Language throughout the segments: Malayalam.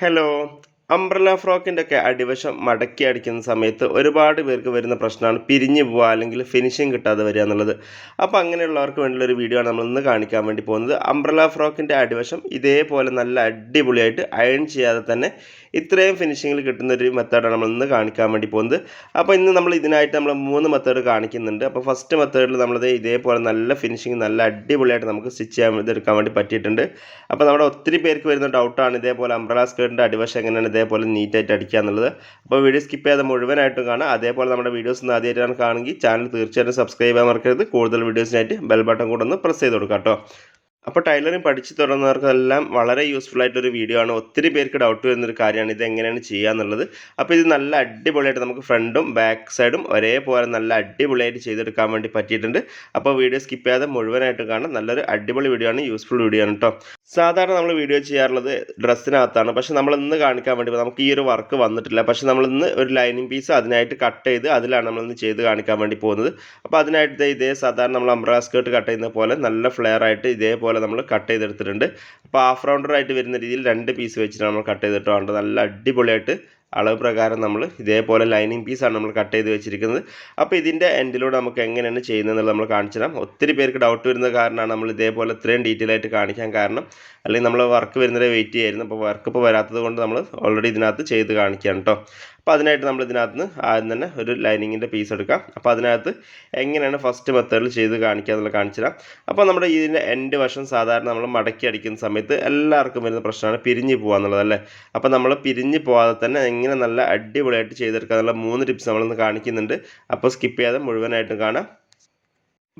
ഹലോ അംബ്രല ഫ്രോക്കിന്റെ ഒക്കെ അടിവശം മടക്കി അടിക്കുന്ന സമയത്ത് ഒരുപാട് പേർക്ക് വരുന്ന പ്രശ്നമാണ് പിരിഞ്ഞു പോവുക അല്ലെങ്കിൽ ഫിനിഷിങ് കിട്ടാതെ വരിക എന്നുള്ളത്. അപ്പോൾ അങ്ങനെയുള്ളവർക്ക് വേണ്ടിയുള്ള ഒരു വീഡിയോ ആണ് നമ്മൾ ഇന്ന് കാണിക്കാൻ വേണ്ടി പോകുന്നത്. അംബ്രല ഫ്രോക്കിന്റെ അടിവശം ഇതേപോലെ നല്ല അടിപൊളിയായിട്ട് അയൺ ചെയ്യാതെ തന്നെ ഇത്രയും ഫിനിഷിങ്ങിൽ കിട്ടുന്ന ഒരു മെത്തേഡാണ് നമ്മൾ ഇന്ന് കാണിക്കാൻ വേണ്ടി പോകുന്നത്. അപ്പോൾ ഇന്ന് നമ്മൾ ഇതിനായിട്ട് നമ്മൾ മൂന്ന് മെത്തേഡ് കാണിക്കുന്നുണ്ട്. അപ്പോൾ ഫസ്റ്റ് മെത്തേഡിൽ നമ്മളത് ഇതേപോലെ നല്ല ഫിനിഷിങ് നല്ല അടിപൊളിയായിട്ട് നമുക്ക് സ്റ്റിച്ച് ചെയ്യാൻ ഇതെടുക്കാൻ വേണ്ടി പറ്റിയിട്ടുണ്ട്. അപ്പോൾ നമ്മുടെ ഒത്തിരി പേർക്ക് വരുന്ന ഡൗട്ടാണ് ഇതേപോലെ അംബ്രല സ്കേർട്ടിന്റെ അടിവശം എങ്ങനെയാണ് ഇതേപോലെ നീറ്റായിട്ട് അടിക്കുക എന്നുള്ളത്. അപ്പോൾ വീഡിയോ സ്കിപ്പ് ചെയ്യാതെ മുഴുവനായിട്ടും കാണാം അതേപോലെ നമ്മുടെ വീഡിയോസ് ഒന്ന് ആദ്യമായിട്ടാണ് കാണുമെങ്കിൽ ചാനൽ തീർച്ചയായിട്ടും സബ്സ്ക്രൈബ് ചെയ്യാൻ മറക്കരുത്. കൂടുതൽ വീഡിയോസിനായിട്ട് ബെൽ ബട്ടൺ കൂടെ ഒന്ന് പ്രസ് ചെയ്ത് കൊടുക്കാം കേട്ടോ. അപ്പോൾ ടൈലറിങ് പഠിച്ചു തുടങ്ങുന്നവർക്കെല്ലാം വളരെ യൂസ്ഫുൾ ആയിട്ടൊരു വീഡിയോ ആണ്. ഒത്തിരി പേർക്ക് ഡൗട്ട് വരുന്നൊരു കാര്യമാണ്. ഇത് എങ്ങനെയാണ് ചെയ്യുക എന്നുള്ളത് അപ്പോൾ ഇത് നല്ല അടിപൊളിയായിട്ട് നമുക്ക് ഫ്രണ്ടും ബാക്ക് സൈഡും ഒരേപോലെ നല്ല അടിപൊളിയായിട്ട് ചെയ്തെടുക്കാൻ വേണ്ടി പറ്റിയിട്ടുണ്ട്. അപ്പോൾ വീഡിയോ സ്കിപ്പ് ചെയ്യാതെ മുഴുവനായിട്ട് കാണാം നല്ലൊരു അടിപൊളി വീഡിയോ ആണ്. യൂസ്ഫുൾ വീഡിയോ ആണ് കേട്ടോ സാധാരണ നമ്മൾ വീഡിയോ ചെയ്യാറുള്ളത് ഡ്രസ്സിനകത്താണ് പക്ഷെ നമ്മൾ ഇന്ന് കാണിക്കാൻ വേണ്ടി നമുക്ക് ഈ ഒരു വർക്ക് വന്നിട്ടില്ല. പക്ഷെ നമ്മൾ ഇന്ന് ഒരു ലൈനിങ് പീസ് അതിനായിട്ട് കട്ട് ചെയ്ത് അതിലാണ് നമ്മൾ ഇന്ന് ചെയ്ത് കാണിക്കാൻ വേണ്ടി പോകുന്നത്. അപ്പോൾ അതിനായിട്ട് ഇതേ സാധാരണ നമ്മൾ അംബ്രാ സ്കേർട്ട് കട്ട് ചെയ്യുന്ന പോലെ നല്ല ഫ്ലെയർ ആയിട്ട് ഇതേപോലെ നമ്മൾ കട്ട് ചെയ്തെടുത്തിട്ടുണ്ട്. അപ്പോൾ ഹാഫ് റൗണ്ടർ ആയിട്ട് വരുന്ന രീതിയിൽ രണ്ട് പീസ് വെച്ചിട്ടാണ് നമ്മൾ കട്ട് ചെയ്തിട്ട് വേണ്ടത് നല്ല അടിപൊളിയായിട്ട് അളവ് പ്രകാരം നമ്മൾ ഇതേപോലെ ലൈനിങ് പീസാണ് നമ്മൾ കട്ട് ചെയ്ത് വെച്ചിരിക്കുന്നത്. അപ്പോൾ ഇതിന്റെ എൻഡിലൂടെ നമുക്ക് എങ്ങനെയാണ് ചെയ്യുന്നതെന്നുള്ളത് നമ്മൾ കാണിച്ചു തരാം. ഒത്തിരി പേർക്ക് ഡൗട്ട് വരുന്ന കാരണമാണ് നമ്മൾ ഇതേപോലെ ഇത്രയും ഡീറ്റെയിൽ ആയിട്ട് കാണിക്കാൻ കാരണം. അല്ലെങ്കിൽ നമ്മൾ വർക്ക് വരുന്നവരെ വെയിറ്റ് ചെയ്യായിരുന്നു. അപ്പോൾ വർക്ക് ഇപ്പോൾ വരാത്തത് കൊണ്ട് നമ്മൾ ഓൾറെഡി ഇതിനകത്ത് ചെയ്ത് കാണിക്കുകയാണ് കേട്ടോ അപ്പോൾ അതിനായിട്ട് നമ്മൾ ഇതിനകത്ത് നിന്ന് ആദ്യം തന്നെ ഒരു ലൈനിങ്ങിന്റെ പീസ് എടുക്കാം. അപ്പോൾ അതിനകത്ത് എങ്ങനെയാണ് ഫസ്റ്റ് മെത്തേഡിൽ ചെയ്ത് കാണിക്കുക എന്നുള്ളത് കാണിച്ചു തരാം അപ്പോൾ നമ്മുടെ ഇതിന്റെ എൻഡ് വശം സാധാരണ നമ്മൾ മടക്കി അടിക്കുന്ന സമയത്ത് എല്ലാവർക്കും വരുന്ന പ്രശ്നമാണ് പിരിഞ്ഞ് പോകുക എന്നുള്ളതല്ലേ അപ്പോൾ നമ്മൾ പിരിഞ്ഞ് പോകാതെ തന്നെ എങ്ങനെ നല്ല അടിപൊളിയായിട്ട് ചെയ്തെടുക്കുക എന്നുള്ള മൂന്ന് ടിപ്സ് നമ്മളിന്ന് കാണിക്കുന്നുണ്ട്. അപ്പോൾ സ്കിപ്പ് ചെയ്യാതെ മുഴുവനായിട്ടും കാണാം.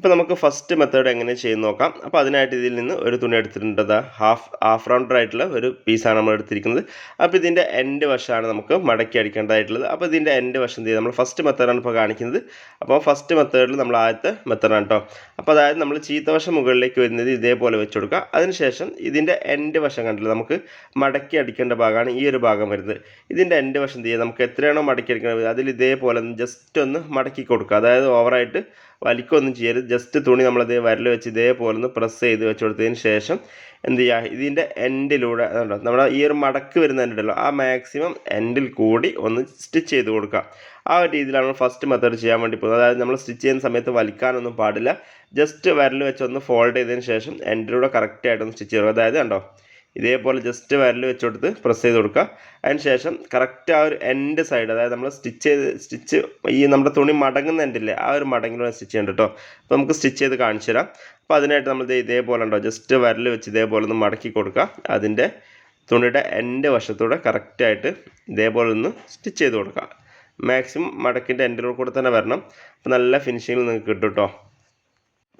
ഇപ്പോൾ നമുക്ക് ഫസ്റ്റ് മെത്തേഡ് എങ്ങനെ ചെയ്യുന്ന നോക്കാം. അപ്പോൾ അതിനായിട്ട് ഇതിൽ നിന്ന് ഒരു തുണി എടുത്തിട്ടുണ്ട്. ഹാഫ് ഹാഫ് റൗണ്ടർ ആയിട്ടുള്ള ഒരു പീസാണ് നമ്മൾ എടുത്തിരിക്കുന്നത്. അപ്പോൾ ഇതിന്റെ എൻഡ് വശമാണ് നമുക്ക് മടക്കി അടിക്കേണ്ടതായിട്ടുള്ളത്. അപ്പോൾ ഇതിന്റെ എൻഡ് വശം ചെയ്ത് നമ്മൾ ഫസ്റ്റ് മെത്തേഡാണ് ഇപ്പോൾ കാണിക്കുന്നത്. അപ്പോൾ ഫസ്റ്റ് മെത്തേഡിൽ നമ്മൾ ആദ്യത്തെ മെത്തേഡാണ് കേട്ടോ അപ്പോൾ അതായത് നമ്മൾ ചീത്ത വശം മുകളിലേക്ക് വരുന്നത് ഇതേപോലെ വെച്ച് കൊടുക്കുക. അതിനുശേഷം ഇതിന്റെ എൻഡ് വശം കണ്ടില്ല? നമുക്ക് മടക്കി അടിക്കേണ്ട ഭാഗമാണ് ഈ ഒരു ഭാഗം വരുന്നത്. ഇതിന്റെ എൻഡ് വശം ചെയ്യുക നമുക്ക് എത്രയാണോ മടക്കി അടിക്കുന്നത് അതിൽ ഇതേപോലെ ജസ്റ്റ് ഒന്ന് മടക്കി കൊടുക്കുക. അതായത് ഓവറായിട്ട് വലിക്കൊന്നും ചെയ്യരുത്. ജസ്റ്റ് തുണി നമ്മൾ നമ്മളത് വരൽ വെച്ച് ഇതേപോലെ ഒന്ന് പ്രസ് ചെയ്ത് വെച്ച് കൊടുത്തതിന് ശേഷം എന്ത് ചെയ്യുക ഇതിന്റെ എൻഡിലൂടെ അതുണ്ടോ നമ്മുടെ ഈ ഒരു മടക്ക് വരുന്ന ആ മാക്സിമം എൻഡിൽ കൂടി ഒന്ന് സ്റ്റിച്ച് ചെയ്ത് കൊടുക്കുക. ആ ഒരു രീതിയിലാണ് നമ്മൾ ഫസ്റ്റ് മെത്തേഡ് ചെയ്യാൻ വേണ്ടി പോകുന്നത്. അതായത് നമ്മൾ സ്റ്റിച്ച് ചെയ്യുന്ന സമയത്ത് വലിക്കാനൊന്നും പാടില്ല. ജസ്റ്റ് വരൽ വെച്ച് ഒന്ന് ഫോൾഡ് ചെയ്തതിന് ശേഷം എൻഡിലൂടെ കറക്റ്റായിട്ടൊന്ന് സ്റ്റിച്ച് ചെയ്യുക അതായത് കണ്ടോ? ഇതേപോലെ ജസ്റ്റ് വരൽ വെച്ച് കൊടുത്ത് പ്രസ് ചെയ്ത് കൊടുക്കുക. അതിന് ശേഷം കറക്റ്റ് ആ ഒരു എൻഡ് സൈഡ് അതായത് നമ്മൾ സ്റ്റിച്ച് ചെയ്ത് സ്റ്റിച്ച് ഈ നമ്മുടെ തുണി മടങ്ങുന്ന എൻഡില്ലേ ആ ഒരു മടങ്ങിലൂടെ സ്റ്റിച്ച് ചെയ്യണ്ട കേട്ടോ. അപ്പോൾ നമുക്ക് സ്റ്റിച്ച് ചെയ്ത് കാണിച്ചു തരാം. അപ്പോൾ അതിനായിട്ട് നമ്മൾ ഇതേപോലെ ഉണ്ടോ ജസ്റ്റ് വരൽ വെച്ച് ഇതേപോലെ ഒന്ന് മടക്കി കൊടുക്കുക. അതിന്റെ തുണിയുടെ എൻഡ് വശത്തൂടെ കറക്റ്റായിട്ട് ഇതേപോലെ ഒന്ന് സ്റ്റിച്ച് ചെയ്ത് കൊടുക്കുക. മാക്സിമം മടക്കിന്റെ എൻഡിലൂടെ കൂടെ തന്നെ വരണം. അപ്പോൾ നല്ല ഫിനിഷിങ്ങിൽ നിങ്ങൾക്ക് കിട്ടും കേട്ടോ.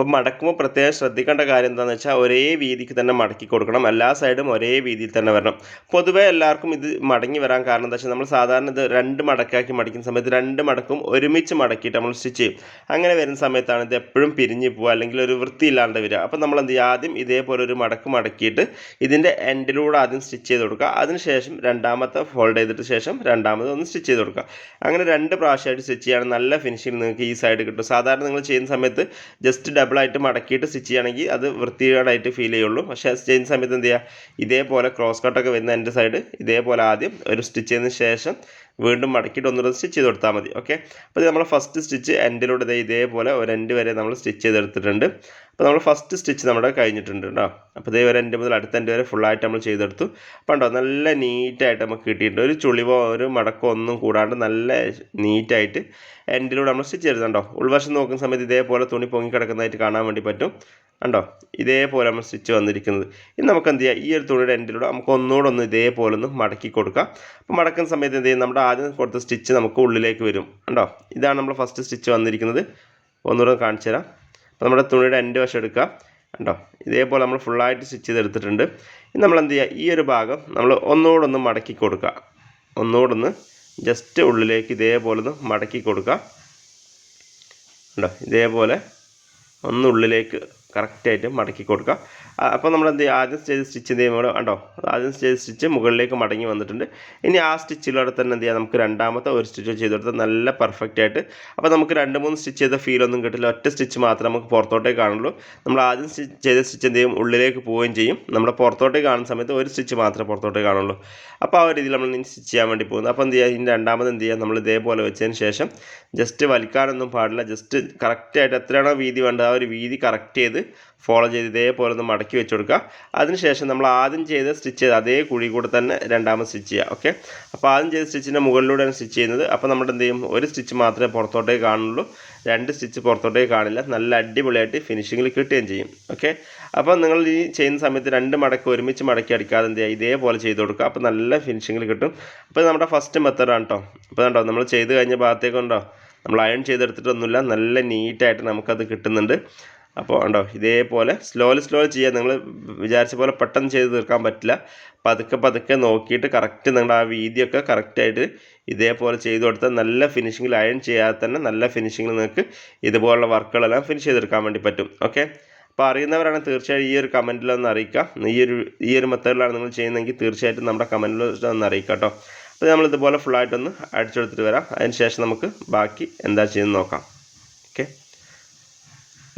അപ്പം മടക്കുമ്പോൾ പ്രത്യേകം ശ്രദ്ധിക്കേണ്ട കാര്യം എന്താണെന്ന് വെച്ചാൽ ഒരേ വീതിക്ക് തന്നെ മടക്കി കൊടുക്കണം. എല്ലാ സൈഡും ഒരേ വീതിയിൽ തന്നെ വരണം. പൊതുവേ എല്ലാവർക്കും ഇത് മടങ്ങി വരാൻ കാരണം എന്താ വെച്ചാൽ നമ്മൾ സാധാരണ ഇത് രണ്ട് മടക്കാക്കി മടിക്കുന്ന സമയത്ത് രണ്ട് മടക്കും ഒരുമിച്ച് മടക്കിയിട്ട് നമ്മൾ സ്റ്റിച്ച് ചെയ്യും. അങ്ങനെ വരുന്ന സമയത്താണ് ഇത് എപ്പോഴും പിരിഞ്ഞ് പോവുക അല്ലെങ്കിൽ ഒരു വൃത്തിയില്ലാണ്ട് വരിക. അപ്പം നമ്മൾ എന്ത് ആദ്യം ഇതേപോലെ ഒരു മടക്ക് മടക്കിയിട്ട് ഇതിന്റെ എൻഡിലൂടെ ആദ്യം സ്റ്റിച്ച് ചെയ്ത് കൊടുക്കുക. അതിനുശേഷം രണ്ടാമത്തെ ഫോൾഡ് ചെയ്തിട്ട് ശേഷം രണ്ടാമത് ഒന്ന് സ്റ്റിച്ച് ചെയ്ത് കൊടുക്കുക. അങ്ങനെ രണ്ട് പ്രാവശ്യമായിട്ട് സ്റ്റിച്ച് ചെയ്യുകയാണെങ്കിൽ നല്ല ഫിനിഷിങ് നിങ്ങൾക്ക് ഈ സൈഡ് കിട്ടും. സാധാരണ നിങ്ങൾ ചെയ്യുന്ന സമയത്ത് ജസ്റ്റ് ഡബിളായിട്ട് മടക്കിയിട്ട് സ്റ്റിച്ച് ചെയ്യുകയാണെങ്കിൽ അത് വൃത്തികേടായിട്ട് ഫീൽ ചെയ്യുള്ളൂ. പക്ഷേ ചെയ്യുന്ന സമയത്ത് എന്ത് ചെയ്യുക? ഇതേപോലെ ക്രോസ് കട്ടൊക്കെ വരുന്ന എന്റെ സൈഡ് ഇതേപോലെ ആദ്യം ഒരു സ്റ്റിച്ച് ചെയ്തതിന് ശേഷം വീണ്ടും മടക്കിയിട്ട് ഒന്നുകൂടെ സ്റ്റിച്ച് ചെയ്ത് കൊടുത്താൽ മതി ഓക്കെ അപ്പോൾ നമ്മൾ ഫസ്റ്റ് സ്റ്റിച്ച് എൻഡിലൂടെ ഇതേ ഇതേപോലെ ഒരു എൻഡ് വരെ നമ്മൾ സ്റ്റിച്ച് ചെയ്തെടുത്തിട്ടുണ്ട്. അപ്പോൾ നമ്മൾ ഫസ്റ്റ് സ്റ്റിച്ച് നമ്മുടെ കഴിഞ്ഞിട്ടുണ്ട് കേട്ടോ. അപ്പോൾ ഇതേ ഒരു എൻഡ് മുതൽ അടുത്ത എൻഡ് വരെ ഫുള്ളായിട്ട് നമ്മൾ ചെയ്തെടുത്തു. അപ്പോൾ ഉണ്ടോ നല്ല നീറ്റായിട്ട് നമുക്ക് കിട്ടിയിട്ടുണ്ട്. ഒരു ചുളിവോ ഒരു മടക്കോ ഒന്നും കൂടാണ്ട് നല്ല നീറ്റായിട്ട് എൻഡിലൂടെ നമ്മൾ സ്റ്റിച്ച് ചെയ്തിട്ടുണ്ടോ ഉൾവശം നോക്കുന്ന സമയത്ത് ഇതേപോലെ തുണി പൊങ്ങി കിടക്കുന്നതായിട്ട് കാണാൻ വേണ്ടി പറ്റും. കണ്ടോ ഇതേപോലെ നമ്മൾ സ്റ്റിച്ച് വന്നിരിക്കുന്നത്. ഇനി നമുക്ക് എന്ത് ചെയ്യാം? ഈ ഒരു തുണിയുടെ എൻഡിലൂടെ നമുക്ക് ഒന്നുകൂടെ ഒന്ന് ഇതേപോലെ ഒന്ന് മടക്കി കൊടുക്കാം. അപ്പോൾ മടക്കുന്ന സമയത്ത് എന്ത് ചെയ്യും? നമ്മുടെ ആദ്യം കൊടുത്ത സ്റ്റിച്ച് നമുക്ക് ഉള്ളിലേക്ക് വരും. കണ്ടോ? ഇതാണ് നമ്മൾ ഫസ്റ്റ് സ്റ്റിച്ച് വന്നിരിക്കുന്നത്. ഒന്നുകൂടെ കാണിച്ചു തരാം. അപ്പോൾ നമ്മുടെ തുണിയുടെ എൻഡ് വശം എടുക്കുക കണ്ടോ? ഇതേപോലെ നമ്മൾ ഫുള്ളായിട്ട് സ്റ്റിച്ച് ചെയ്തെടുത്തിട്ടുണ്ട്. ഇനി നമ്മൾ എന്ത് ചെയ്യുക? ഈ ഒരു ഭാഗം നമ്മൾ ഒന്നുകൂടൊന്ന് മടക്കി കൊടുക്കുക. ഒന്നുകൂടൊന്ന് ജസ്റ്റ് ഉള്ളിലേക്ക് ഇതേപോലെ ഒന്ന് മടക്കി കൊടുക്കുക. കണ്ടോ? ഇതേപോലെ ഒന്ന് ഉള്ളിലേക്ക് കറക്റ്റായിട്ട് മടക്കി കൊടുക്കുക. അപ്പോൾ നമ്മൾ എന്ത് ആദ്യം ചെയ്ത് സ്റ്റിച്ച് എന്ത് ചെയ്യുമ്പോൾ കണ്ടോ? ആദ്യം ചെയ്ത് സ്റ്റിച്ച് മുകളിലേക്ക് മടങ്ങി വന്നിട്ടുണ്ട്. ഇനി ആ സ്റ്റിച്ചിലൂടെ തന്നെ എന്ത് ചെയ്യാം? നമുക്ക് രണ്ടാമത്തെ ഒരു സ്റ്റിച്ച് ചെയ്ത് കൊടുത്താൽ നല്ല പെർഫെക്റ്റ് ആയിട്ട്. അപ്പോൾ നമുക്ക് രണ്ട് മൂന്ന് സ്റ്റിച്ച് ചെയ്ത ഫീലൊന്നും കിട്ടില്ല. ഒറ്റ സ്റ്റിച്ച് മാത്രമേ നമുക്ക് പുറത്തോട്ടേ കാണുള്ളൂ. നമ്മൾ ആദ്യം സ്റ്റിച്ച് ചെയ്ത സ്റ്റിച്ച് എന്ത് ചെയ്യും? ഉള്ളിലേക്ക് പോവുകയും ചെയ്യും. നമ്മുടെ പുറത്തോട്ടേ കാണുന്ന സമയത്ത് ഒരു സ്റ്റിച്ച് മാത്രമേ പുറത്തോട്ടേ കാണുള്ളൂ. അപ്പോൾ ആ രീതിയിൽ നമ്മൾ ഇനി സ്റ്റിച്ച് ചെയ്യാൻ വേണ്ടി പോകുന്നത് അപ്പോൾ എന്ത് ചെയ്യുക ഇനി രണ്ടാമത് എന്ത് ചെയ്യുക നമ്മൾ ഇതേപോലെ വെച്ചതിന് ശേഷം ജസ്റ്റ് വലിക്കാനൊന്നും പാടില്ല. ജസ്റ്റ് കറക്റ്റായിട്ട് എത്രയാണോ വീതി വേണ്ടത് ആ ഒരു വീതി കറക്റ്റ് ചെയ്ത് ഫോളോ ചെയ്ത് ഇതേപോലെ ഒന്ന് മടക്കി വെച്ച് കൊടുക്കുക. അതിനുശേഷം നമ്മൾ ആദ്യം ചെയ്ത് സ്റ്റിച്ച് ചെയ്ത് അതേ കുഴി കൂടെ തന്നെ രണ്ടാമത് സ്റ്റിച്ച് ചെയ്യുക ഓക്കെ അപ്പോൾ ആദ്യം ചെയ്ത് സ്റ്റിച്ചിന്റെ മുകളിലൂടെയാണ് സ്റ്റിച്ച് ചെയ്യുന്നത്. അപ്പോൾ നമ്മൾ എന്ത് ചെയ്യും? ഒരു സ്റ്റിച്ച് മാത്രമേ പുറത്തോട്ടേക്ക് കാണുള്ളൂ രണ്ട് സ്റ്റിച്ച് പുറത്തോട്ടേക്ക് കാണില്ല. നല്ല അടിപൊളിയായിട്ട് ഫിനിഷിങ്ങിൽ കിട്ടുകയും ചെയ്യും ഓക്കെ അപ്പോൾ നിങ്ങൾ ഈ ചെയ്യുന്ന സമയത്ത് രണ്ട് മടക്ക് ഒരുമിച്ച് മടക്കി അടിക്കാതെ എന്ത് ചെയ്യുക? ഇതേപോലെ ചെയ്ത് കൊടുക്കുക. അപ്പോൾ നല്ല ഫിനിഷിങ്ങിൽ കിട്ടും. അപ്പോൾ നമ്മുടെ ഫസ്റ്റ് മെത്തേഡാണ് കേട്ടോ അപ്പോൾ കണ്ടോ? നമ്മൾ ചെയ്ത് കഴിഞ്ഞ ഭാഗത്തേക്കുണ്ടോ നമ്മൾ അയൺ ചെയ്തെടുത്തിട്ടൊന്നുമില്ല. നല്ല നീറ്റായിട്ട് നമുക്കത് കിട്ടുന്നുണ്ട്. അപ്പോൾ ഉണ്ടോ ഇതേപോലെ സ്ലോലി സ്ലോ ചെയ്യുക നിങ്ങൾ വിചാരിച്ച പോലെ പെട്ടെന്ന് ചെയ്ത് തീർക്കാൻ പറ്റില്ല. പതുക്കെ പതുക്കെ നോക്കിയിട്ട് കറക്റ്റ് നിങ്ങളുടെ ആ വീതിയൊക്കെ കറക്റ്റായിട്ട് ഇതേപോലെ ചെയ്ത് കൊടുത്താൽ നല്ല ഫിനിഷിങ്ങിൽ അയൺ ചെയ്യാതെ തന്നെ നല്ല ഫിനിഷിങ്ങിൽ നിങ്ങൾക്ക് ഇതുപോലുള്ള വർക്കുകളെല്ലാം ഫിനിഷ് ചെയ്തെടുക്കാൻ വേണ്ടി പറ്റും. ഓക്കെ അപ്പോൾ അറിയുന്നവരാണ് തീർച്ചയായും ഈ ഒരു കമന്റിലൊന്ന് അറിയിക്കുക. ഈ ഒരു ഈ ഒരു മെത്തേഡിലാണ് നിങ്ങൾ ചെയ്യുന്നതെങ്കിൽ തീർച്ചയായിട്ടും നമ്മുടെ കമന്റിൽ ഒന്ന് അറിയിക്കുക കേട്ടോ. അപ്പോൾ നമ്മളിതുപോലെ ഫുള്ളായിട്ടൊന്ന് അടിച്ചെടുത്തിട്ട് വരാം. അതിന് ശേഷം നമുക്ക് ബാക്കി എന്താ ചെയ്യുന്നത് നോക്കാം.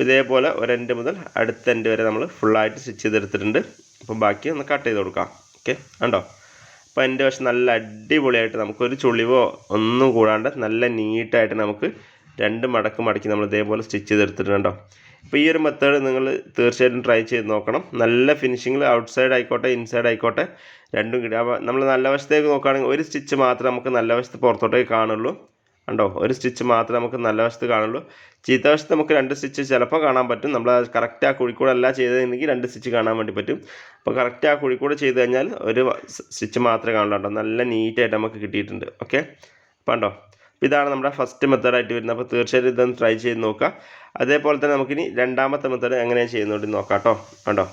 ഇതേപോലെ ഒരെൻഡ് മുതൽ അടുത്ത എൻഡ് വരെ നമ്മൾ ഫുള്ളായിട്ട് സ്റ്റിച്ച് ചെയ്തെടുത്തിട്ടുണ്ട്. അപ്പം ബാക്കി ഒന്ന് കട്ട് ചെയ്ത് കൊടുക്കാം. ഓക്കെ ഉണ്ടോ അപ്പോൾ എന്റെ വശം നല്ല അടിപൊളിയായിട്ട് നമുക്കൊരു ചുളിവോ ഒന്നും കൂടാണ്ട് നല്ല നീറ്റായിട്ട് നമുക്ക് രണ്ട് മടക്ക് മടക്കി നമ്മൾ ഇതേപോലെ സ്റ്റിച്ച് ചെയ്തെടുത്തിട്ടുണ്ടോ അപ്പോൾ ഈ ഒരു മെത്തേഡ് നിങ്ങൾ തീർച്ചയായിട്ടും ട്രൈ ചെയ്ത് നോക്കണം. നല്ല ഫിനിഷിങ്ങിൽ ഔട്ട്സൈഡ് ആയിക്കോട്ടെ ഇൻസൈഡ് ആയിക്കോട്ടെ രണ്ടും കിട്ടും. അപ്പോൾ നമ്മൾ നല്ല വശത്തേക്ക് നോക്കുകയാണെങ്കിൽ ഒരു സ്റ്റിച്ച് മാത്രമേ നമുക്ക് നല്ല വശത്ത് പുറത്തോട്ടേക്ക് കാണുള്ളൂ. കണ്ടോ? ഒരു സ്റ്റിച്ച് മാത്രമേ നമുക്ക് നല്ല വശത്ത് കാണുള്ളൂ. ചീത്ത വശത്ത് നമുക്ക് രണ്ട് സ്റ്റിച്ച് ചിലപ്പോൾ കാണാൻ പറ്റും. നമ്മൾ കറക്റ്റ് ആ കുഴിക്കൂടെ അല്ല ചെയ്തതെങ്കിൽ രണ്ട് സ്റ്റിച്ച് കാണാൻ വേണ്ടി പറ്റും. അപ്പോൾ കറക്റ്റ് ആ കുഴിക്കൂടെ ചെയ്ത് കഴിഞ്ഞാൽ ഒരു സ്റ്റിച്ച് മാത്രമേ കാണുള്ളൂ കേട്ടോ നല്ല നീറ്റായിട്ട് നമുക്ക് കിട്ടിയിട്ടുണ്ട്. ഓക്കെ അപ്പോൾ കണ്ടോ ഇതാണ് നമ്മുടെ ഫസ്റ്റ് മെത്തേഡായിട്ട് വരുന്നത്. അപ്പോൾ തീർച്ചയായിട്ടും ഇതൊന്ന് ട്രൈ ചെയ്ത് നോക്കുക. അതേപോലെ തന്നെ നമുക്കിനി രണ്ടാമത്തെ മെത്തേഡ് എങ്ങനെയാണ് ചെയ്യുന്നുണ്ട് നോക്കാം കേട്ടോ. കണ്ടോ?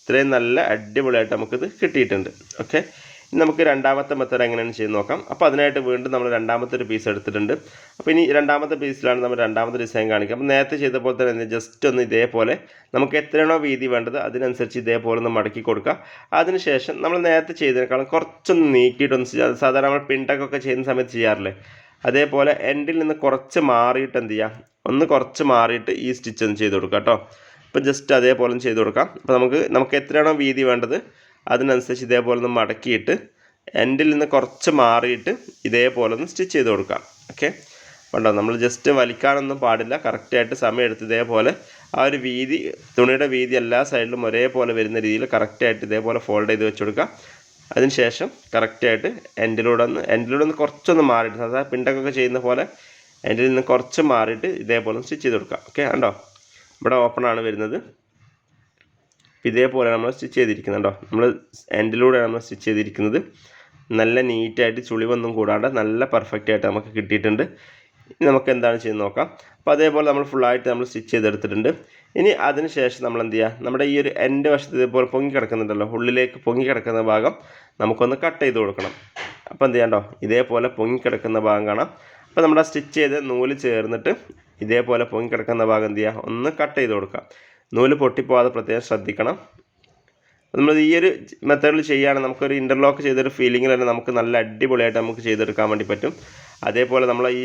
ഇത്രയും നല്ല അടിപൊളിയായിട്ട് നമുക്കിത് കിട്ടിയിട്ടുണ്ട്. ഓക്കെ നമുക്ക് രണ്ടാമത്തെ മെത്തേഡ് എങ്ങനെയാണ് ചെയ്ത് നോക്കാം. അപ്പോൾ അതിനായിട്ട് വീണ്ടും നമ്മൾ രണ്ടാമത്തെ ഒരു പീസ് എടുത്തിട്ടുണ്ട്. അപ്പോൾ ഇനി രണ്ടാമത്തെ പീസിലാണ് നമ്മൾ രണ്ടാമത്തെ ഡിസൈൻ കാണിക്കുക. അപ്പോൾ നേരത്തെ ചെയ്ത പോലെ തന്നെ ജസ്റ്റ് ഒന്ന് ഇതേപോലെ നമുക്ക് എത്രയാണോ വീതി വേണ്ടത് അതിനനുസരിച്ച് ഇതേപോലെ ഒന്ന് മടക്കി കൊടുക്കുക. അതിനുശേഷം നമ്മൾ നേരത്തെ ചെയ്തതിനേക്കാളും കുറച്ചൊന്ന് നീക്കിയിട്ടൊന്ന് സാധാരണ നമ്മൾ പിണ്ടക്കൊക്കെ ചെയ്യുന്ന സമയത്ത് ചെയ്യാറില്ലേ? അതേപോലെ എൻഡിൽ നിന്ന് കുറച്ച് മാറിയിട്ട് എന്ത് ചെയ്യുക ഒന്ന് കുറച്ച് മാറിയിട്ട് ഈ സ്റ്റിച്ച് ഒന്ന് ചെയ്ത് കൊടുക്കുക കേട്ടോ. അപ്പോൾ ജസ്റ്റ് അതേപോലെ ചെയ്ത് കൊടുക്കാം. അപ്പോൾ നമുക്ക് നമുക്ക് എത്രയാണോ വീതി വേണ്ടത് അതിനനുസരിച്ച് ഇതേപോലെ ഒന്ന് മടക്കിയിട്ട് എൻഡിൽ നിന്ന് കുറച്ച് മാറിയിട്ട് ഇതേപോലെ ഒന്ന് സ്റ്റിച്ച് ചെയ്ത് കൊടുക്കാം. ഓക്കെ കണ്ടോ? നമ്മൾ ജസ്റ്റ് വലിക്കാനൊന്നും പാടില്ല. കറക്റ്റായിട്ട് സമയം എടുത്ത് ഇതേപോലെ ആ ഒരു വീതി തുണിയുടെ വീതി എല്ലാ സൈഡിലും ഒരേപോലെ വരുന്ന രീതിയിൽ കറക്റ്റായിട്ട് ഇതേപോലെ ഫോൾഡ് ചെയ്ത് വെച്ച് കൊടുക്കുക അതിനുശേഷം കറക്റ്റായിട്ട് എൻഡിലൂടെ ഒന്ന് എൻഡിലൂടെ ഒന്ന് കുറച്ചൊന്ന് മാറിയിട്ട് സാധാരണ പിണ്ടൊക്കെ ചെയ്യുന്ന പോലെ എൻഡിൽ നിന്ന് കുറച്ച് മാറിയിട്ട് ഇതേപോലെ സ്റ്റിച്ച് ചെയ്ത് കൊടുക്കാം. ഓക്കെ കണ്ടോ? ഇവിടെ ഓപ്പണാണ് വരുന്നത്. ഇതേപോലെ നമ്മൾ സ്റ്റിച്ച് ചെയ്തിരിക്കുന്നുണ്ടോ? നമ്മൾ എൻഡിലൂടെ നമ്മൾ സ്റ്റിച്ച് ചെയ്തിരിക്കുന്നത്. നല്ല നീറ്റായിട്ട് ചുളിവൊന്നും കൂടാണ്ട് നല്ല പെർഫെക്റ്റ് ആയിട്ട് നമുക്ക് കിട്ടിയിട്ടുണ്ട്. നമുക്ക് എന്താണ് ചെയ്യുന്നത് നോക്കാം. അപ്പോൾ അതേപോലെ നമ്മൾ ഫുള്ളായിട്ട് നമ്മൾ സ്റ്റിച്ച് ചെയ്തെടുത്തിട്ടുണ്ട്. ഇനി അതിന് ശേഷം നമ്മൾ എന്ത് ചെയ്യുക നമ്മുടെ ഈ ഒരു എന്റെ വശത്ത് ഇതേപോലെ പൊങ്ങി കിടക്കുന്നുണ്ടല്ലോ. ഉള്ളിലേക്ക് പൊങ്ങി കിടക്കുന്ന ഭാഗം നമുക്കൊന്ന് കട്ട് ചെയ്ത് കൊടുക്കണം. അപ്പോൾ എന്ത് ചെയ്യണ്ടോ ഇതേപോലെ പൊങ്ങി കിടക്കുന്ന ഭാഗം കാണാം. അപ്പോൾ നമ്മുടെ സ്റ്റിച്ച് ചെയ്ത് നൂൽ ചേർന്നിട്ട് ഇതേപോലെ പൊങ്ങി കിടക്കുന്ന ഭാഗം എന്ത് ചെയ്യുക ഒന്ന് കട്ട് ചെയ്ത് കൊടുക്കുക നൂൽ പൊട്ടിപ്പോവാതെ പ്രത്യേകം ശ്രദ്ധിക്കണം. നമ്മൾ ഈ ഒരു മെത്തേഡിൽ ചെയ്യുകയാണെങ്കിൽ നമുക്കൊരു ഇന്റർലോക്ക് ചെയ്തൊരു ഫീലിംഗിൽ തന്നെ നമുക്ക് നല്ല അടിപൊളിയായിട്ട് നമുക്ക് ചെയ്തെടുക്കാൻ വേണ്ടി പറ്റും. അതേപോലെ നമ്മൾ ഈ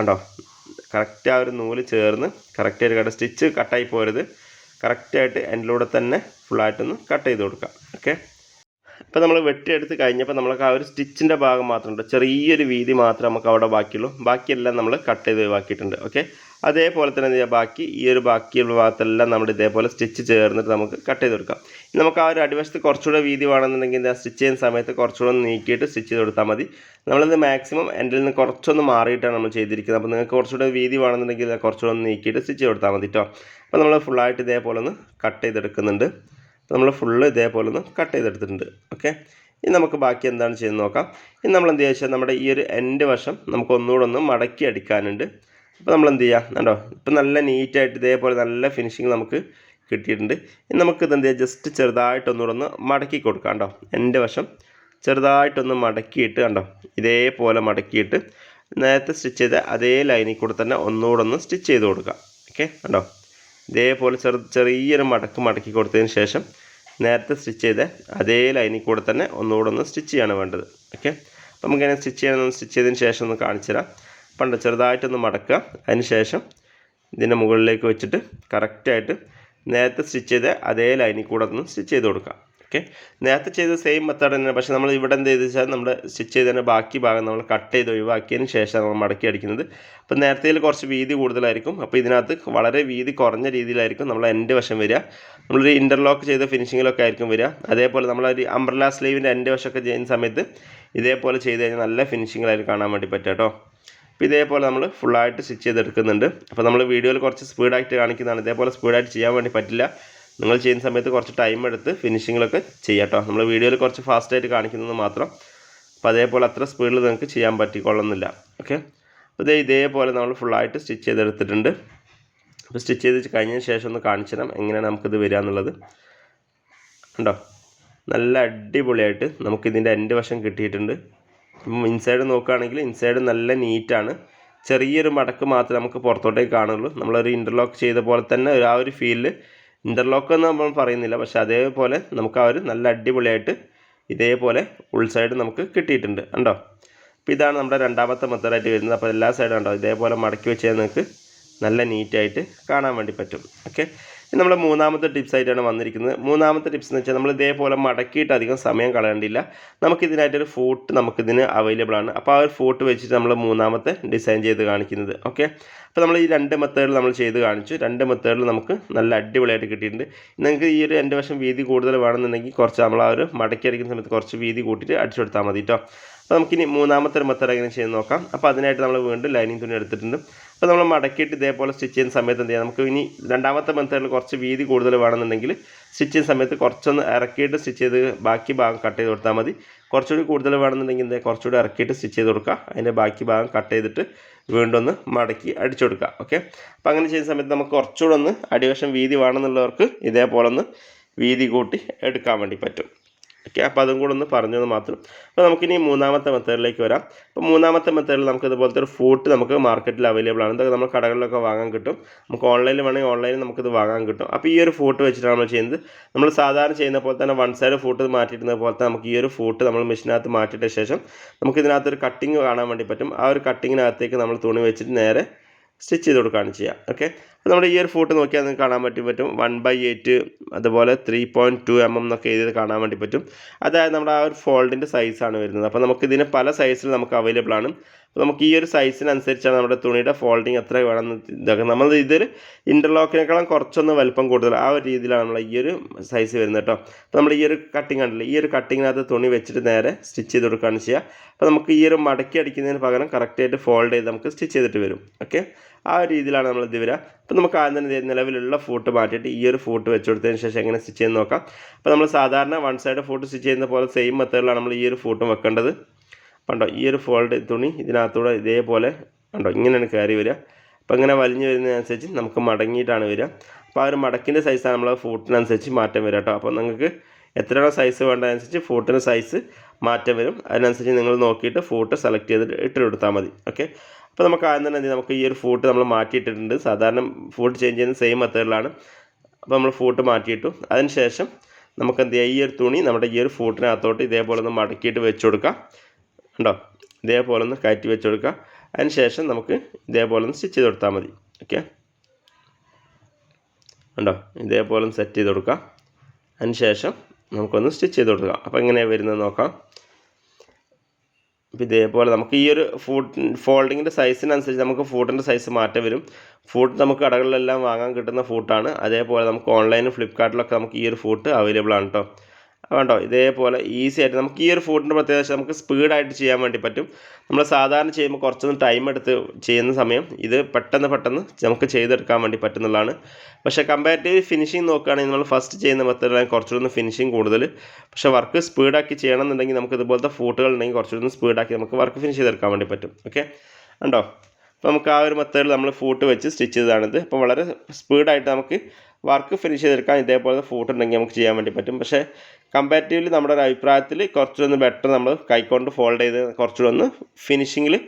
ഉണ്ടോ കറക്റ്റ് ആ ഒരു നൂൽ ചേർന്ന് കറക്റ്റായിട്ട് കട്ട് സ്റ്റിച്ച് കട്ടായി പോരുത്. കറക്റ്റായിട്ട് എൻഡിലൂടെ തന്നെ ഫുള്ളായിട്ടൊന്ന് കട്ട് ചെയ്ത് കൊടുക്കാം. ഓക്കെ ഇപ്പോൾ നമ്മൾ വെട്ടിയെടുത്ത് കഴിഞ്ഞപ്പോൾ നമുക്ക് ആ ഒരു സ്റ്റിച്ചിന്റെ ഭാഗം മാത്രമുണ്ട്. ചെറിയൊരു വീതി മാത്രമേ നമുക്ക് അവിടെ ബാക്കിയുള്ളൂ. ബാക്കിയെല്ലാം നമ്മൾ കട്ട് ചെയ്ത് ബാക്കിയിട്ടുണ്ട് ഓക്കെ അതേപോലെ തന്നെ ബാക്കി ഈ ഒരു ബാക്കിയുള്ള ഭാഗത്തെല്ലാം നമ്മൾ ഇതേപോലെ സ്റ്റിച്ച് ചേർന്നിട്ട് നമുക്ക് കട്ട് ചെയ്ത് കൊടുക്കാം. നമുക്ക് ആ ഒരു അടിവശത്ത് കുറച്ചുകൂടെ വീതി വേണമെന്നുണ്ടെങ്കിൽ സ്റ്റിച്ച് ചെയ്യുന്ന സമയത്ത് കുറച്ചുകൂടെ നീക്കിയിട്ട് സ്റ്റിച്ച് ചെയ്ത് കൊടുത്താൽ മതി. നമ്മളിത് മാക്സിമം എന്റെ നിന്ന് കുറച്ചൊന്ന് മാറിയിട്ടാണ് നമ്മൾ ചെയ്തിരിക്കുന്നത്. അപ്പോൾ നിങ്ങൾക്ക് കുറച്ചുകൂടെ വീതി വേണമെന്നുണ്ടെങ്കിൽ കുറച്ചുകൂടെ ഒന്ന് നീക്കിയിട്ട് സ്റ്റിച്ച് കൊടുത്താൽ മതി കേട്ടോ അപ്പോൾ നമ്മൾ ഫുള്ളായിട്ട് ഇതേപോലെ ഒന്ന് കട്ട് ചെയ്തെടുക്കുന്നുണ്ട്. നമ്മൾ ഫുള്ള് ഇതേപോലെ ഒന്ന് കട്ട് ചെയ്തെടുത്തിട്ടുണ്ട്. ഓക്കെ ഇനി നമുക്ക് ബാക്കി എന്താണ് ചെയ്യുന്നത് നോക്കാം. ഇനി നമ്മൾ എന്ത് ചെയ്യുക നമ്മുടെ ഈ ഒരു എൻഡ് വശം നമുക്ക് ഒന്നുകൂടെ ഒന്ന് മടക്കി അടിക്കാനുണ്ട്. അപ്പോൾ നമ്മൾ എന്ത് ചെയ്യുക കണ്ടോ? ഇപ്പം നല്ല നീറ്റായിട്ട് ഇതേപോലെ നല്ല ഫിനിഷിങ് നമുക്ക് കിട്ടിയിട്ടുണ്ട്. ഇനി നമുക്ക് ഇത് എന്ത് ചെയ്യുക ജസ്റ്റ് ചെറുതായിട്ടൊന്നുകൂടെ ഒന്ന് മടക്കി കൊടുക്കാം കണ്ടോ? എന്റെ വശം ചെറുതായിട്ടൊന്ന് മടക്കിയിട്ട് കണ്ടോ? ഇതേപോലെ മടക്കിയിട്ട് നേരത്തെ സ്റ്റിച്ച് ചെയ്ത അതേ ലൈനിൽ കൂടെ തന്നെ ഒന്നുകൂടെ ഒന്ന് സ്റ്റിച്ച് ചെയ്ത് കൊടുക്കാം. ഓക്കെ കണ്ടോ? ഇതേപോലെ ചെറു ചെറിയൊരു മടക്ക് മടക്കി കൊടുത്തതിന് ശേഷം നേരത്തെ സ്റ്റിച്ച് ചെയ്ത അതേ ലൈനിൽ കൂടെ തന്നെ ഒന്നുകൂടെ ഒന്ന് സ്റ്റിച്ച് ചെയ്യാണ് വേണ്ടത്. ഓക്കെ? അപ്പോൾ നമുക്കിങ്ങനെ സ്റ്റിച്ച് ചെയ്യാൻ സ്റ്റിച്ച് ചെയ്തതിന് ശേഷം ഒന്ന് കാണിച്ചു തരാം. പണ്ട് ചെറുതായിട്ടൊന്ന് മടക്കുക. അതിന് ശേഷം ഇതിന്റെ മുകളിലേക്ക് വെച്ചിട്ട് കറക്റ്റായിട്ട് നേരത്തെ സ്റ്റിച്ച് ചെയ്ത അതേ ലൈനിൽ കൂടെ ഒന്ന് സ്റ്റിച്ച് ചെയ്ത് കൊടുക്കാം ഓക്കെ നേരത്തെ ചെയ്ത സെയിം മെത്തേഡ് തന്നെ പക്ഷേ നമ്മൾ ഇവിടെ എന്ത് ചെയ്ത് വെച്ചാൽ നമ്മൾ സ്റ്റിച്ച് ചെയ്തതിന്റെ ബാക്കി ഭാഗം നമ്മൾ കട്ട് ചെയ്ത് ഒഴിവാക്കിയതിന് ശേഷം നമ്മൾ മടക്കി അടിക്കുന്നത്. അപ്പോൾ നേരത്തേൽ കുറച്ച് വീതി കൂടുതലായിരിക്കും. അപ്പോൾ ഇതിനകത്ത് വളരെ വീതി കുറഞ്ഞ രീതിയിലായിരിക്കും നമ്മൾ എന്റെ വശം വരിക. നമ്മളൊരു ഇന്റർലോക്ക് ചെയ്ത ഫിനിഷിങ്ങിലൊക്കെ ആയിരിക്കും വരിക. അതേപോലെ നമ്മളൊരു അംബ്രല സ്ലീവിന്റെ എന്റെ വശമൊക്കെ ചെയ്യുന്ന സമയത്ത് ഇതേപോലെ ചെയ്ത് കഴിഞ്ഞാൽ നല്ല ഫിനിഷിങ്ങിലായിട്ട് കാണാൻ വേണ്ടി പറ്റും കേട്ടോ. അപ്പോൾ ഇതേപോലെ നമ്മൾ ഫുള്ളായിട്ട് സ്റ്റിച്ച് ചെയ്തെടുക്കുന്നുണ്ട്. അപ്പോൾ നമ്മൾ വീഡിയോയിൽ കുറച്ച് സ്പീഡായിട്ട് കാണിക്കുന്നതാണ്. ഇതേപോലെ സ്പീഡായിട്ട് ചെയ്യാൻ വേണ്ടി പറ്റില്ല. നിങ്ങൾ ചെയ്യുന്ന സമയത്ത് കുറച്ച് ടൈം എടുത്ത് ഫിനിഷിങ്ങിലൊക്കെ ചെയ്യാം കേട്ടോ നമ്മൾ വീഡിയോയിൽ കുറച്ച് ഫാസ്റ്റായിട്ട് കാണിക്കുന്നത് മാത്രം. അപ്പോൾ അതേപോലെ അത്ര സ്പീഡിൽ നിങ്ങൾക്ക് ചെയ്യാൻ പറ്റിക്കൊള്ളുന്നില്ല. ഓക്കെ അപ്പോൾ ഇതേ ഇതേപോലെ നമ്മൾ ഫുള്ളായിട്ട് സ്റ്റിച്ച് ചെയ്തെടുത്തിട്ടുണ്ട്. അപ്പോൾ സ്റ്റിച്ച് ചെയ്ത് കഴിഞ്ഞതിന് ശേഷം ഒന്ന് കാണിച്ചു എങ്ങനെയാണ് നമുക്കിത് വരിക എന്നുള്ളത്. ഉണ്ടോ നല്ല അടിപൊളിയായിട്ട് നമുക്കിതിന്റെ എന്റെ വശം കിട്ടിയിട്ടുണ്ട്. അപ്പം ഇൻസൈഡ് നോക്കുകയാണെങ്കിൽ ഇൻസൈഡ് നല്ല നീറ്റാണ് ചെറിയൊരു മടക്ക് മാത്രമേ നമുക്ക് പുറത്തോട്ടേക്ക് കാണുള്ളൂ നമ്മളൊരു ഇന്റർലോക്ക് ചെയ്ത പോലെ തന്നെ ആ ഒരു ഫീലിൽ ഇന്റർലോക്ക് എന്ന് നമ്മൾ പറയുന്നില്ല. പക്ഷേ അതേപോലെ നമുക്ക് ആ ഒരു നല്ല അടിപൊളിയായിട്ട് ഇതേപോലെ ഉൾസൈഡ് നമുക്ക് കിട്ടിയിട്ടുണ്ട്. കണ്ടോ? അപ്പോൾ ഇതാണ് നമ്മുടെ രണ്ടാമത്തെ മെത്തേഡായിട്ട് വരുന്നത്. അപ്പോൾ എല്ലാ സൈഡും ഉണ്ടോ ഇതേപോലെ മടക്കി വെച്ചാൽ നിങ്ങൾക്ക് നല്ല നീറ്റായിട്ട് കാണാൻ വേണ്ടി പറ്റും. ഓക്കെ നമ്മുടെ മൂന്നാമത്തെ ടിപ്സ് ആയിട്ടാണ് വന്നിരിക്കുന്നത്. മൂന്നാമത്തെ ടിപ്സ് എന്ന് വെച്ചാൽ നമ്മൾ ഇതേപോലെ മടക്കിയിട്ട് അധികം സമയം കളയേണ്ടില്ല നമുക്കിതിനായിട്ടൊരു ഫോട്ട് നമുക്കിതിന് അവൈലബിൾ ആണ്. അപ്പോൾ ആ ഒരു ഫോട്ട് വെച്ചിട്ട് നമ്മൾ മൂന്നാമത്തെ ഡിസൈൻ ചെയ്ത് കാണിക്കുന്നത്. ഓക്കെ അപ്പോൾ നമ്മൾ ഈ രണ്ട് മെത്തേഡിൽ നമ്മൾ ചെയ്ത് കാണിച്ചു. രണ്ട് മെത്തേഡിൽ നമുക്ക് നല്ല അടിപൊളിയായിട്ട് കിട്ടിയിട്ടുണ്ട്. നിങ്ങൾക്ക് ഈ ഒരു രണ്ട് വശം വീതി കൂടുതൽ വേണമെന്നുണ്ടെങ്കിൽ കുറച്ച് നമ്മൾ ആ ഒരു മടക്കി അടിക്കുന്ന സമയത്ത് കുറച്ച് വീതി കൂട്ടിയിട്ട് അടിച്ചു കൊടുത്താൽ മതി കേട്ടോ നമുക്കിനി മൂന്നാമത്തെ ഒരു മെത്തേഡ് എങ്ങനെ ചെയ്ത് നോക്കാം. അപ്പോൾ അതിനായിട്ട് നമ്മൾ വീണ്ടും ലൈനിങ് തുണി എടുത്തിട്ടുണ്ട്. അപ്പോൾ നമ്മൾ മടക്കിയിട്ട് ഇതേപോലെ സ്റ്റിച്ച് ചെയ്യുന്ന സമയത്ത് എന്ത് ചെയ്യാം? നമുക്ക് ഇനി രണ്ടാമത്തെ മെത്തേഡിൽ കുറച്ച് വീതി കൂടുതൽ വേണമെന്നുണ്ടെങ്കിൽ സ്റ്റിച്ച് ചെയ്യുന്ന സമയത്ത് കുറച്ചൊന്ന് ഇറക്കിയിട്ട് സ്റ്റിച്ച് ചെയ്ത് ബാക്കി ഭാഗം കട്ട് ചെയ്ത് കൊടുത്താൽ മതി. കുറച്ചുകൂടി കൂടുതൽ വേണമെന്നുണ്ടെങ്കിൽ എന്താ കുറച്ചുകൂടി ഇറക്കിയിട്ട് സ്റ്റിച്ച് ചെയ്ത് കൊടുക്കുക. അതിന്റെ ബാക്കി ഭാഗം കട്ട് ചെയ്തിട്ട് വീണ്ടും ഒന്ന് മടക്കി അടിച്ചു കൊടുക്കുക. ഓക്കെ? അപ്പോൾ അങ്ങനെ ചെയ്യുന്ന സമയത്ത് നമുക്ക് കുറച്ചുകൂടെ ഒന്ന് അടിവശം വീതി വേണമെന്നുള്ളവർക്ക് ഇതേപോലെ ഒന്ന് വീതി കൂട്ടി എടുക്കാൻ വേണ്ടി പറ്റും. ഓക്കെ അപ്പോൾ അതും കൂടെ ഒന്ന് പറഞ്ഞത് മാത്രം. അപ്പോൾ നമുക്കിനി മൂന്നാമത്തെ മെത്തേഡിലേക്ക് വരാം. അപ്പോൾ മൂന്നാമത്തെ മെത്തേഡിൽ നമുക്ക് ഇതുപോലത്തെ ഒരു ഫൂട്ട് നമുക്ക് മാർക്കറ്റിൽ അവൈലബിൾ ആണ്. ഇതൊക്കെ നമ്മൾ കടകളിലൊക്കെ വാങ്ങാൻ കിട്ടും. നമുക്ക് ഓൺലൈനിൽ വേണമെങ്കിൽ ഓൺലൈനിൽ നമുക്കിത് വാങ്ങാൻ കിട്ടും. അപ്പോൾ ഈ ഒരു ഫൂട്ട് വെച്ചിട്ടാണ് നമ്മൾ ചെയ്യുന്നത്. നമ്മൾ സാധാരണ ചെയ്യുന്ന പോലെ തന്നെ വൺ സൈഡ് ഫൂട്ട് മാറ്റിയിട്ടുന്ന പോലെ തന്നെ നമുക്ക് ഈ ഒരു ഫൂട്ട് നമ്മൾ മെഷീനകത്ത് മാറ്റിയിട്ട ശേഷം നമുക്ക് ഇതിനകത്തൊരു കട്ടിങ് കാണാൻ വേണ്ടി പറ്റും. ആ ഒരു കട്ടിങ്ങിനകത്തേക്ക് നമ്മൾ തുണി വെച്ചിട്ട് നേരെ സ്റ്റിച്ച് ചെയ്ത് കൊടുക്കുകയാണ് ചെയ്യുക. ഓക്കെ നമ്മുടെ ഈ ഒരു ഫോട്ടോ നോക്കിയാൽ നിങ്ങൾക്ക് കാണാൻ പറ്റും പറ്റും. വൺ ബൈ എയ്റ്റ് അതുപോലെ three point two M M എന്നൊക്കെ എഴുതി കാണാൻ വേണ്ടി പറ്റും. അതായത് നമ്മുടെ ആ ഒരു ഫോൾഡിന്റെ സൈസാണ് വരുന്നത്. അപ്പോൾ നമുക്ക് ഇതിന് പല സൈസിൽ നമുക്ക് അവൈലബിൾ ആണ്. അപ്പോൾ നമുക്ക് ഈ ഒരു സൈസിനനുസരിച്ചാണ് നമ്മുടെ തുണിയുടെ ഫോൾഡിങ് എത്ര വേണമെന്ന് ഇതൊക്കെ നമ്മൾ ഇതിൽ ഇന്റർലോക്കിനേക്കാളും കുറച്ചൊന്ന് വലിപ്പം കൂടുതൽ ആ ഒരു രീതിയിലാണ് നമ്മൾ ഈ ഒരു സൈസ് വരുന്നത് കേട്ടോ. അപ്പോൾ നമ്മൾ ഈ ഒരു കട്ടിങ് ആണല്ലോ ഈ ഒരു കട്ടിങ്ങിനകത്ത് തുണി വെച്ചിട്ട് നേരെ സ്റ്റിച്ച് ചെയ്ത് കൊടുക്കുകയാണ് ചെയ്യുക. അപ്പോൾ നമുക്ക് ഈ ഒരു മടക്കി അടിക്കുന്നതിന് പകരം കറക്റ്റായിട്ട് ഫോൾഡ് ചെയ്ത് നമുക്ക് സ്റ്റിച്ച് ചെയ്തിട്ട് വരും. ഓക്കെ ആ ഒരു രീതിയിലാണ് നമ്മൾ ഇത് വരിക. അപ്പോൾ നമുക്ക് ആദ്യം തന്നെ നിലവിലുള്ള ഫോട്ട് മാറ്റിയിട്ട് ഈ ഒരു ഫോട്ട് വെച്ച് കൊടുത്തതിന് ശേഷം എങ്ങനെ സ്റ്റിച്ച് ചെയ്യുന്ന നോക്കാം. അപ്പോൾ നമ്മൾ സാധാരണ വൺ സൈഡ് ഫോട്ട് സ്റ്റിച്ച് ചെയ്യുന്ന പോലെ സെയിം മെത്തേഡിലാണ് നമ്മൾ ഈ ഒരു ഫോട്ടും വെക്കേണ്ടത്. കണ്ടോ ഈ ഒരു ഫോൾഡ് തുണി ഇതിനകത്തൂടെ ഇതേപോലെ കണ്ടോ ഇങ്ങനെയാണ് കയറി വരിക. അപ്പോൾ ഇങ്ങനെ വലിഞ്ഞു വരുന്നതിനനുസരിച്ച് നമുക്ക് മടങ്ങിയിട്ടാണ് വരിക. അപ്പോൾ ആ ഒരു മടക്കിന്റെ സൈസാണ് നമ്മൾ ഫോട്ടിനനുസരിച്ച് മാറ്റം വരിക കേട്ടോ. അപ്പോൾ നിങ്ങൾക്ക് എത്രയാണോ സൈസ് വേണ്ടതനുസരിച്ച് ഫോട്ടിന്റെ സൈസ് മാറ്റം വരും. അതിനനുസരിച്ച് നിങ്ങൾ നോക്കിയിട്ട് ഫോട്ട് സെലക്ട് ചെയ്തിട്ട് ഇട്ട് കൊടുത്താൽ മതി. ഓക്കെ അപ്പോൾ നമുക്ക് ആദ്യം തന്നെ എന്ത് നമുക്ക് ഈ ഒരു ഫൂട്ട് നമ്മൾ മാറ്റിയിട്ടിട്ടുണ്ട്. സാധാരണ ഫൂട്ട് ചേഞ്ച് ചെയ്യുന്ന സെയിം മെത്തേഡിലാണ്. അപ്പോൾ നമ്മൾ ഫൂട്ട് മാറ്റിയിട്ടു. അതിന് ശേഷം നമുക്ക് എന്ത് ചെയ്യാം? ഈ ഒരു തുണി നമ്മുടെ ഈ ഒരു ഫൂട്ടിനകത്തോട്ട് ഇതേപോലെ ഒന്ന് മടക്കിയിട്ട് വെച്ച് കൊടുക്കാം. ഉണ്ടോ ഇതേപോലെ ഒന്ന് കയറ്റി വെച്ച് കൊടുക്കുക അതിന് ശേഷം നമുക്ക് ഇതേപോലെ ഒന്ന് സ്റ്റിച്ച് ചെയ്ത് കൊടുത്താൽ മതി. ഓക്കെ? ഉണ്ടോ ഇതേപോലെ ഒന്ന് സെറ്റ് ചെയ്ത് കൊടുക്കാം. അതിന് ശേഷം നമുക്കൊന്ന് സ്റ്റിച്ച് ചെയ്ത് കൊടുക്കാം. അപ്പോൾ എങ്ങനെയാണ് വരുന്നത് നോക്കാം. അപ്പോൾ ഇതേപോലെ നമുക്ക് ഈ ഒരു ഫൂട്ട് ഫോൾഡിങ്ങിന്റെ സൈസിനനുസരിച്ച് നമുക്ക് ഫൂട്ടിന്റെ സൈസ് മാറ്റം വരും. ഫൂട്ട് നമുക്ക് കടകളിലെല്ലാം വാങ്ങാൻ കിട്ടുന്ന ഫൂട്ടാണ് അതേപോലെ നമുക്ക് ഓൺലൈനും ഫ്ലിപ്കാർട്ടിലൊക്കെ നമുക്ക് ഈ ഒരു ഫൂട്ട് അവൈലബിൾ ആണ് കേട്ടോ വേണ്ടോ ഇതേപോലെ ഈസി ആയിട്ട് നമുക്ക് ഈ ഒരു ഫുഡിന്റെ പ്രത്യേകത നമുക്ക് സ്പീഡായിട്ട് ചെയ്യാൻ വേണ്ടി പറ്റും. നമ്മൾ സാധാരണ ചെയ്യുമ്പോൾ കുറച്ചൊന്ന് ടൈം എടുത്ത് ചെയ്യുന്ന സമയം ഇത് പെട്ടെന്ന് പെട്ടെന്ന് നമുക്ക് ചെയ്തെടുക്കാൻ വേണ്ടി പറ്റുന്നതാണ്. പക്ഷേ കമ്പാരിറ്റീവ് ഫിനിഷിങ് നോക്കുകയാണെങ്കിൽ നമ്മൾ ഫസ്റ്റ് ചെയ്യുന്ന മെത്തേഡിലാണ് കുറച്ചുകൂടി ഫിനിഷിങ് കൂടുതൽ. പക്ഷേ വർക്ക് സ്പീഡാക്കി ചെയ്യണമെന്നുണ്ടെങ്കിൽ നമുക്ക് ഇതുപോലത്തെ ഫൂട്ടുകൾ ഉണ്ടെങ്കിൽ കുറച്ചുകൂടി സ്പീഡാക്കി നമുക്ക് വർക്ക് ഫിനിഷ് ചെയ്തെടുക്കാൻ വേണ്ടി പറ്റും. ഓക്കെ ഉണ്ടോ അപ്പോൾ നമുക്ക് ആ ഒരു മെത്തേഡിൽ നമ്മൾ ഫൂട്ട് വെച്ച് സ്റ്റിച്ച് ചെയ്തതാണിത്. അപ്പോൾ വളരെ സ്പീഡായിട്ട് നമുക്ക് വർക്ക് ഫിനിഷ് ചെയ്തെടുക്കാൻ ഇതേപോലെ ഫൂട്ട് ഉണ്ടെങ്കിൽ നമുക്ക് ചെയ്യാൻ വേണ്ടി പറ്റും. പക്ഷേ കമ്പാരിറ്റീവ്ലി നമ്മുടെ ഒരു അഭിപ്രായത്തിൽ കുറച്ചൊന്ന് ബെറ്റർ നമ്മൾ കൈക്കൊണ്ട് ഫോൾഡ് ചെയ്ത് കുറച്ചുകൂടെ ഒന്ന് ഫിനിഷിങ്ങിൽ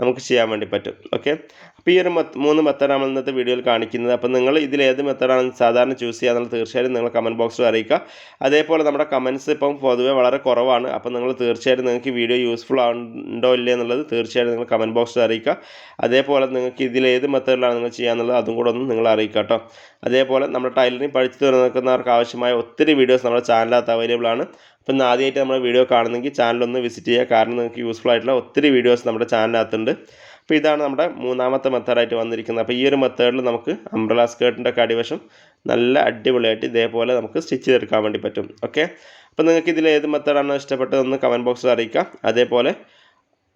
നമുക്ക് ചെയ്യാൻ വേണ്ടി പറ്റും. ഓക്കെ അപ്പോൾ ഈ ഒരു മൂന്ന് മെത്തഡാണ് ഇന്നത്തെ വീഡിയോയിൽ കാണിക്കുന്നത്. അപ്പോൾ നിങ്ങൾ ഇതിൽ ഏത് മെത്തേഡാണ് സാധാരണ ചൂസ് ചെയ്യുക എന്നുള്ളത് തീർച്ചയായും നിങ്ങൾ കമന്റ് ബോക്സിൽ അറിയിക്കുക. അതേപോലെ നമ്മുടെ കമന്റ്സ് ഇപ്പം പൊതുവേ വളരെ കുറവാണ്. അപ്പോൾ നിങ്ങൾ തീർച്ചയായിട്ടും നിങ്ങൾക്ക് വീഡിയോ യൂസ്ഫുൾ ആണോ ഇല്ലേ എന്നുള്ളത് തീർച്ചയായിട്ടും നിങ്ങൾ കമന്റ് ബോക്സിൽ അറിയിക്കുക. അതേപോലെ നിങ്ങൾക്ക് ഇതിൽ ഏത് മെത്തേഡിലാണ് നിങ്ങൾ ചെയ്യാന്നുള്ളത് അതും കൂടെ ഒന്ന് നിങ്ങൾ അറിയിക്കുക കേട്ടോ. അതേപോലെ നമ്മുടെ ടൈലറിങ് പഠിച്ചു തുറന്നിരിക്കുന്നവർക്ക് ആവശ്യമായ ഒത്തിരി വീഡിയോസ് നമ്മുടെ ചാനലിനകത്ത് അവൈലബിൾ ആണ്. അപ്പോൾ ഇന്ന് ആദ്യമായിട്ട് നമ്മുടെ വീഡിയോ കാണുന്നെങ്കിൽ ചാനലൊന്ന് വിസിറ്റ് ചെയ്യുക. കാരണം നിങ്ങൾക്ക് യൂസ്ഫുൾ ആയിട്ടുള്ള ഒത്തിരി വീഡിയോസ് നമ്മുടെ ചാനലിനകത്തുണ്ട് അപ്പോൾ ഇതാണ് നമ്മുടെ മൂന്നാമത്തെ മെത്തേഡായിട്ട് വന്നിരിക്കുന്നത്. അപ്പോൾ ഈ ഒരു മെത്തേഡിൽ നമുക്ക് അംബ്രല സ്കേർട്ടിന്റെ ഒക്കെ അടിവശം നല്ല അടിപൊളിയായിട്ട് ഇതേപോലെ നമുക്ക് സ്റ്റിച്ച് ചെയ്തെടുക്കാൻ വേണ്ടി പറ്റും. ഓക്കെ അപ്പോൾ നിങ്ങൾക്ക് ഇതിൽ ഏത് മെത്തേഡാണോ ഇഷ്ടപ്പെട്ടതെന്ന് കമന്റ് ബോക്സിൽ അറിയിക്കാം. അതേപോലെ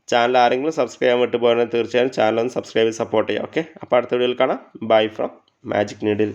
ചാനൽ ആരെങ്കിലും സബ്സ്ക്രൈബ് ചെയ്യാൻ വിട്ടു പോയാൽ തീർച്ചയായും ചാനൽ ഒന്ന് സബ്സ്ക്രൈബ് സപ്പോർട്ട് ചെയ്യുക. ഓക്കെ അപ്പോൾ അടുത്ത വീഡിയോയിൽ കാണാം. Bye from magic needle